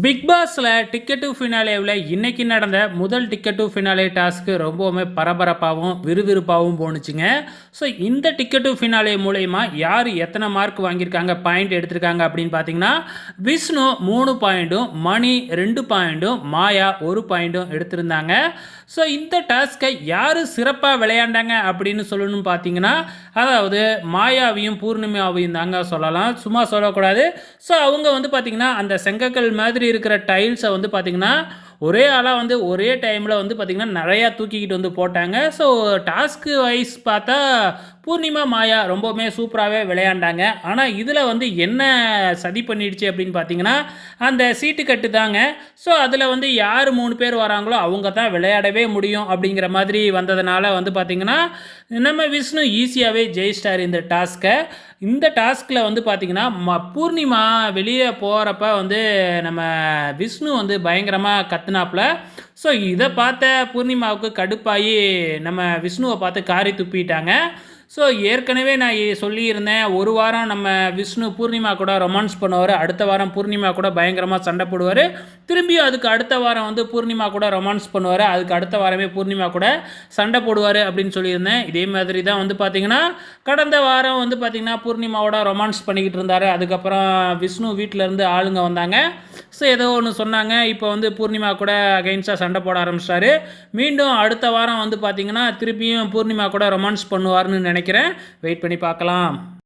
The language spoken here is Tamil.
பிக் பாஸில் டிக்கெட் டு ஃபினாலேவில் இன்றைக்கி நடந்த முதல் டிக்கெட் டு ஃபினாலே டாஸ்க்கு ரொம்பவுமே பரபரப்பாகவும் விறுவிறுப்பாகவும் போணுச்சுங்க. ஸோ இந்த டிக்கெட் டு ஃபினாலே மூலயமா யார் எத்தனை மார்க் வாங்கியிருக்காங்க பாயிண்ட் எடுத்திருக்காங்க அப்படின்னு பார்த்தீங்கன்னா விஷ்ணு மூணு பாயிண்ட்டும் மணி ரெண்டு பாயிண்ட்டும் மாயா ஒரு பாயிண்ட்டும் எடுத்திருந்தாங்க. ஸோ இந்த டாஸ்க்கை யார் சிறப்பாக விளையாண்டாங்க அப்படின்னு சொல்லணும்னு பார்த்தீங்கன்னா அதாவது மாயாவையும் பூர்ணிமாவையும் தாங்க சொல்லலாம். சும்மா சொல்லக்கூடாது. ஸோ அவங்க வந்து பார்த்திங்கன்னா அந்த செங்கக்கல் மாதிரி இருக்கிற டைல்ஸை வந்து பார்த்திங்கன்னா ஒரே ஆளாக வந்து ஒரே டைமில் வந்து பார்த்திங்கன்னா நிறையா தூக்கிக்கிட்டு வந்து போட்டாங்க. ஸோ டாஸ்க்கு வைஸ் பார்த்தா பூர்ணிமா மாயா ரொம்பவுமே சூப்பராகவே விளையாண்டாங்க. ஆனால் இதில் வந்து என்ன சதி பண்ணிடுச்சு அப்படின்னு பார்த்தீங்கன்னா அந்த சீட்டு கட்டு தாங்க. ஸோ அதில் வந்து யார் மூணு பேர் வராங்களோ அவங்க தான் விளையாடவே முடியும் அப்படிங்கிற மாதிரி வந்ததுனால வந்து பார்த்திங்கன்னா நம்ம விஷ்ணு ஈஸியாகவே ஜெயிச்சிட்டார் இந்த டாஸ்க்கை. இந்த டாஸ்கில் வந்து பார்த்திங்கன்னா ம பூர்ணிமா வெளியே போகிறப்ப வந்து நம்ம விஷ்ணு வந்து பயங்கரமாக கத்துனாப்புல. ஸோ இதை பார்த்த பூர்ணிமாவுக்கு கடுப்பாகி நம்ம விஷ்ணுவை பார்த்து காரி துப்பிட்டாங்க. ஸோ ஏற்கனவே நான் சொல்லியிருந்தேன் ஒரு வாரம் நம்ம விஷ்ணு பூர்ணிமா கூட ரொமான்ஸ் பண்ணுவார் அடுத்த வாரம் பூர்ணிமா கூட பயங்கரமாக சண்டை போடுவார். திரும்பியும் அதுக்கு அடுத்த வாரம் வந்து பூர்ணிமா கூட ரொமான்ஸ் பண்ணுவார் அதுக்கு அடுத்த வாரமே பூர்ணிமா கூட சண்டை போடுவார் அப்படின்னு சொல்லியிருந்தேன். இதே மாதிரி தான் வந்து பார்த்திங்கன்னா கடந்த வாரம் வந்து பார்த்திங்கன்னா பூர்ணிமாவோட ரொமான்ஸ் பண்ணிக்கிட்டு இருந்தார். அதுக்கப்புறம் விஷ்ணு வீட்டில் இருந்து ஆளுங்க வந்தாங்க. ஸோ ஏதோ ஒன்று சொன்னாங்க. இப்போ வந்து பூர்ணிமா கூட அகைன்ஸ்டாக சண்டை போட ஆரம்பிச்சிட்டாரு. மீண்டும் அடுத்த வாரம் வந்து பார்த்திங்கன்னா திருப்பியும் பூர்ணிமா கூட ரொமான்ஸ் பண்ணுவார்னு நினைக்கிறேன். வெயிட் பண்ணி பார்க்கலாம்.